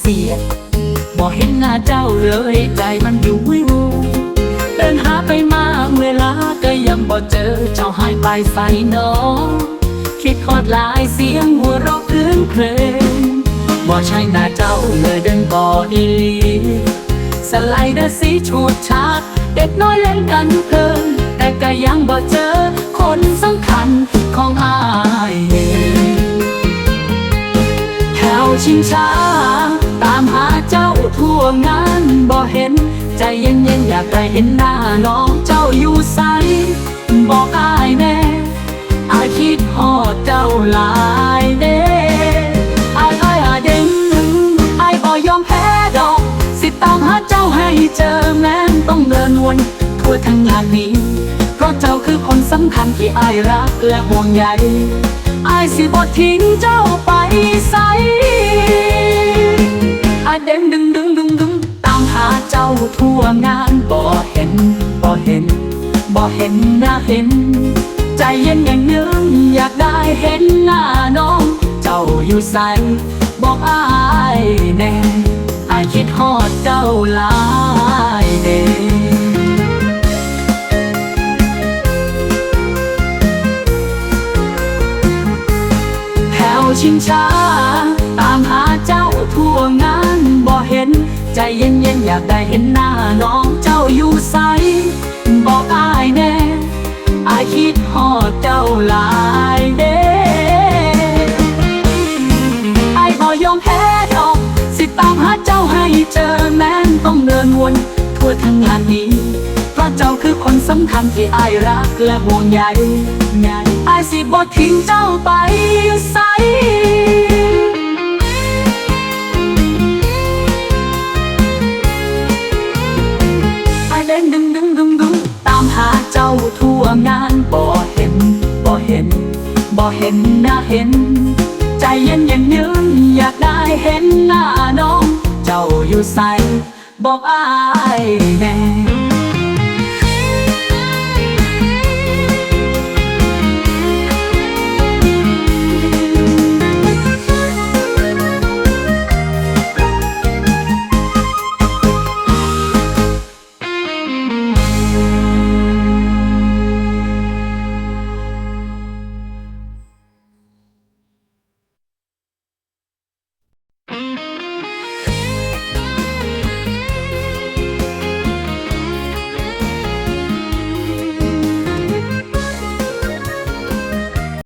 เสียบอกเห็นหน้าเจ้าเลยใจมันอยู่วิวเดินหาไปมาเวลาก็ยังบ่เจอเจ้าหายไปใส่น้องคิดทอดลายเสียงหัวเราะคืนเพลงบ่ใช่หน้าเจ้าเลยเดินก่ออีลีสไลเดอร์สีฉูดฉาดเด็กน้อยเล่นกันเพลินแต่ก็ยังบ่เจอคนสำคัญของอายแถวชิงช้า วงานบ่เห็น ใจเย็นๆอยากได้เห็นหน้าน้องเจ้าอยู่ใสบอกอายแน่อายคิดฮอดเจ้าหลายเด้อายอายอาเด้งอายบ่ยอมแพ้ดอก สิตามหาเจ้าให้เจอแม้ต้องเดินวนทั่วทั้งงานนี้เพราะเจ้าคือคนสำคัญที่อายรักและห่วงใยอายสิบ่ทิ้งเจ้าไปใส ทั่วงานบ่เห็นบ่เห็นบ่เห็นหน้าเห็น ใจเย็นอย่างนึงอยากได้เห็นหน้าน้อง เจ้าอยู่ใสบอกอายแน่อายคิดฮอดเจ้าหลายเด้แถวชิงช้า ใจเย็นๆอยากได้เห็นหน้าน้องเจ้าอยู่ใส บอกอายแน่อายคิดฮอดเจ้าหลายเด้ไอ้บ่ยอมแพ้ดอก สิตามหาเจ้าให้เจอแม้นต้องเดินวน ทั่วทั้งงานนี้เพราะเจ้าคือคนสำคัญที่ไอ้รักและห่วงใยไอ้สิบ่ทิ้งเจ้าไปใส งานบ่เห็นบ่เห็นบ่เห็นหน้าเห็น ใจเย็นอย่างยืนอยากได้เห็นหน้าน้อง เจ้าอยู่ใสบอกอายแน่